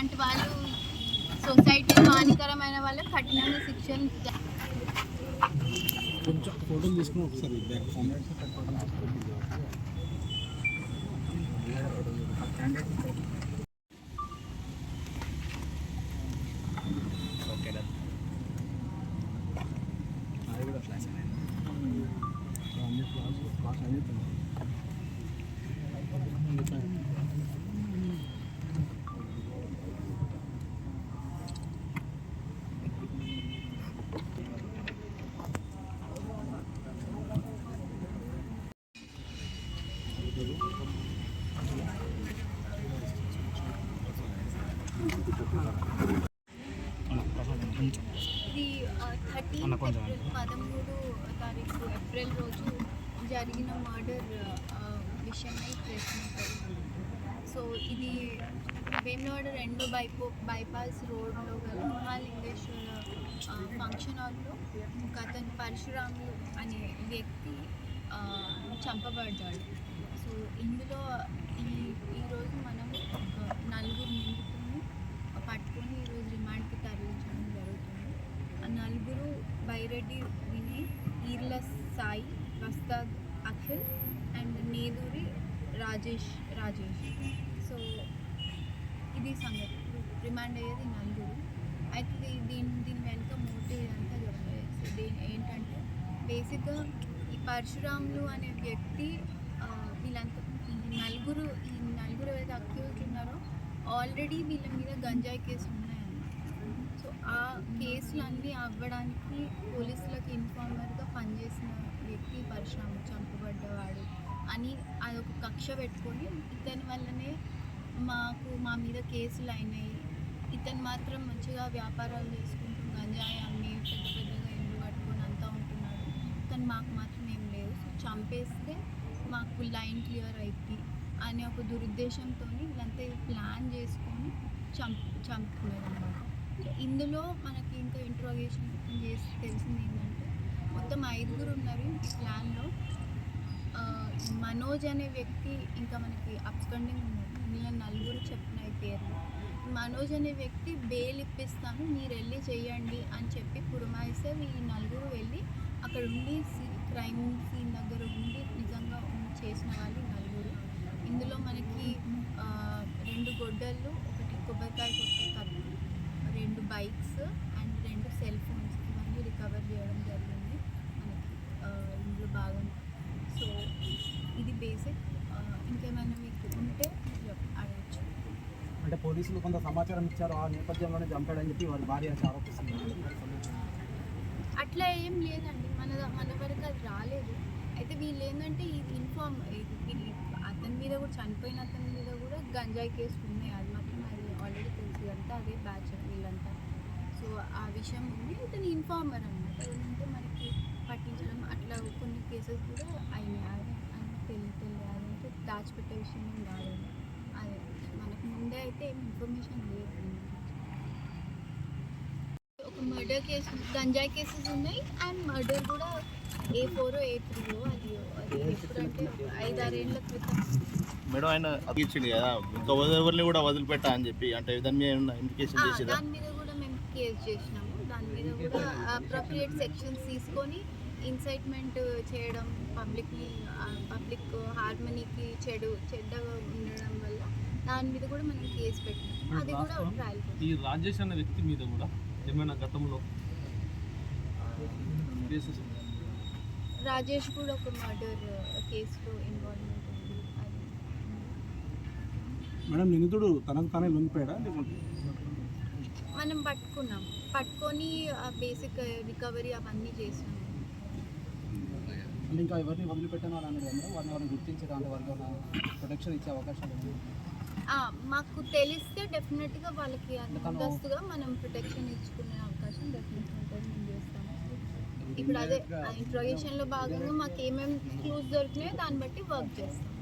ఇలాంటి వాళ్ళు సొసైటీకి హానికరమైన వాళ్ళకి కఠినంగా శిక్షణ కొంచెం ఫోటోలు ఇది థర్టీన్ ఏప్రిల్ పదమూడు తారీఖు ఏప్రిల్ రోజు జరిగిన మర్డర్ విషయమై ప్రశ్నించారు సో ఇది వేములవాడ రెండు బైపో బైపాస్ రోడ్లో గల మహాలింగేశ్వర ఫంక్షన్ హాల్లో ఒక అతను పరశురాములు అనే వ్యక్తి చంపబడ్డాడు. ఇందులో ఈ ఈరోజు మనం ఒక నలుగురు నిందితులను పట్టుకొని ఈరోజు రిమాండ్కి తరలించడం జరుగుతుంది. ఆ నలుగురు బైరెడ్డి వినయ్ ఈర్ల సాయి వస్తాద్ అఖిల్ అండ్ నేదూరి రాజేష్ రాజేష్. సో ఇది సంగతి. రిమాండ్ అయ్యేది నలుగురు. అయితే దీని దీని వెనుక మోటివ్ అంతా చెప్పలేదు సో దీని ఏంటంటే బేసిక్గా ఈ పరశురాములు అనే వ్యక్తి వీళ్ళంతా నలుగురు ఈ నలుగురు ఏదైతే అక్యూజ్ ఉన్నారో ఆల్రెడీ వీళ్ళ మీద గంజాయి కేసులు ఉన్నాయన్నమాట. సో ఆ కేసులు అన్నీ అవ్వడానికి పోలీసులకు ఇన్ఫార్మర్గా పనిచేసిన వ్యక్తి పరిశ్రమ చంపబడ్డవాడు అని అదొక కక్ష పెట్టుకొని ఇతని వల్లనే మాకు మా మీద కేసులు అయినాయి. ఇతను మాత్రం మంచిగా వ్యాపారాలు చేసుకుంటూ గంజాయి అమ్మి పెద్ద పెద్దగా ఇల్లు కట్టుకొని అంతా ఉంటున్నాడు. కానీ మాకు మాత్రం ఏం లేదు. సో చంపేస్తే మాకు లైన్ క్లియర్ అయింది అనే ఒక దురుద్దేశంతో వీళ్ళంతా ప్లాన్ చేసుకొని చంపు చంపుకున్నారు అనమాట ఇందులో మనకి ఇంకా ఇంట్రోగేషన్ చేసి తెలిసింది ఏంటంటే మొత్తం ఐదుగురు ఉన్నారు ఈ ప్లాన్లో. మనోజ్ అనే వ్యక్తి ఇంకా మనకి అప్కండింగ్ ఉన్నారు వీళ్ళ నలుగురు చెప్పిన పేర్లు. మనోజ్ అనే వ్యక్తి బెయిల్ ఇప్పిస్తాను మీరు వెళ్ళి చేయండి అని చెప్పి పురమాయిస్తే ఈ నలుగురు వెళ్ళి అక్కడ ఉండి క్రైమ్ సీన్ దగ్గర చేసిన వాళ్ళు నలుగురు. ఇందులో మనకి రెండు గొడ్డళ్ళు ఒకటి కొబ్బరికాయ కొట్టే కత్తి రెండు బైక్స్ అండ్ రెండు సెల్ ఫోన్స్ ఇవన్నీ రికవర్ చేయడం జరిగింది మనకి ఇందులో భాగం. సో ఇది బేసిక్. ఇంకేమైనా మీకు ఉంటే అడగచ్చు. అంటే పోలీసులు కొంత సమాచారం ఇచ్చారు ఆ నేపథ్యంలోనే చంపాడని చెప్పి వారి భార్య ఆరోపిస్తున్నారు. అట్లా ఏం లేదండి. మన మన వరకు అది రాలేదు. అయితే వీళ్ళు ఏంటంటే ఇది ఇన్ఫార్మ్ ఇది అతని మీద కూడా చనిపోయిన అతని మీద కూడా గంజాయి కేసు ఉన్నాయి. అది మాత్రం అది ఆల్రెడీ తెలుసు అంతా అదే బ్యాచ్ వీళ్ళంతా. సో ఆ విషయం ఉంది. ఇతను ఇన్ఫార్మర్ అనమాట ఏంటంటే మనకి పట్టించడం అట్లా కొన్ని కేసెస్ కూడా అయినాయి. అదే అని తెలియ తెలియదు అదంటే దాచిపెట్టే విషయం ఏం కాదు. అదే మనకు ముందే అయితే ఏం ఇన్ఫర్మేషన్ లేదు. ఒక మర్డర్ కేసు గంజాయి కేసెస్ ఉన్నాయి. అండ్ మర్డర్ కూడా ఏ ఫోర్ ఏ త్రీలో అది అది ఎప్పుడంటే ఐదారేళ్ళ క్రితం. మేడం ఆయన ఇచ్చింది కదా ఇంకా ఎవరిని కూడా వదిలిపెట్టా అని చెప్పి అంటే దాని మీద ఏమన్నా ఇండికేషన్ ఆ, చేసేదా దాని మీద కూడా మేము కేసు చేసినాము. దాని మీద కూడా అప్రోప్రియేట్ సెక్షన్స్ తీసుకొని ఇన్సైట్మెంట్ చేయడం పబ్లిక్ని పబ్లిక్ హార్మనీకి చెడు చెడ్డగా ఉండడం వల్ల దాని మీద కూడా మనం కేసు పెట్టినాము. అది కూడా ట్రయల్ ఈ రాజేష్ అనే వ్యక్తి మీద కూడా ఏమైనా గతంలో కేసెస్? రాజేష్ కూడా ఒక మర్డర్ కేసులో ఇన్వాల్వ్మెంట్ ఉంది. అది మేడం నిందితుడు తనకు తానే లొంగిపోయాడా? లేకుంటే మనం పట్టుకున్నాం. పట్టుకొని బేసిక్ రికవరీ అవన్నీ చేసినాం. అంటే ఇంకా ఎవరిని వదిలిపెట్టాను అని అన్నారు మేడం? వారిని ఎవరిని గుర్తించే వారికి ప్రొటెక్షన్ ఇచ్చే అవకాశాలు ఉన్నాయి ఆ, మాకు తెలిస్తే డెఫినెట్గా వాళ్ళకి ముందస్తుగా మనం ప్రొటెక్షన్ ఇచ్చుకునే అవకాశం డెఫినెట్గా ఇప్పుడు అదే ఇంట్రోగేషన్లో భాగంగా మాకు ఏమేమి క్లూస్ దొరికినాయో దాన్ని బట్టి వర్క్ చేస్తాం.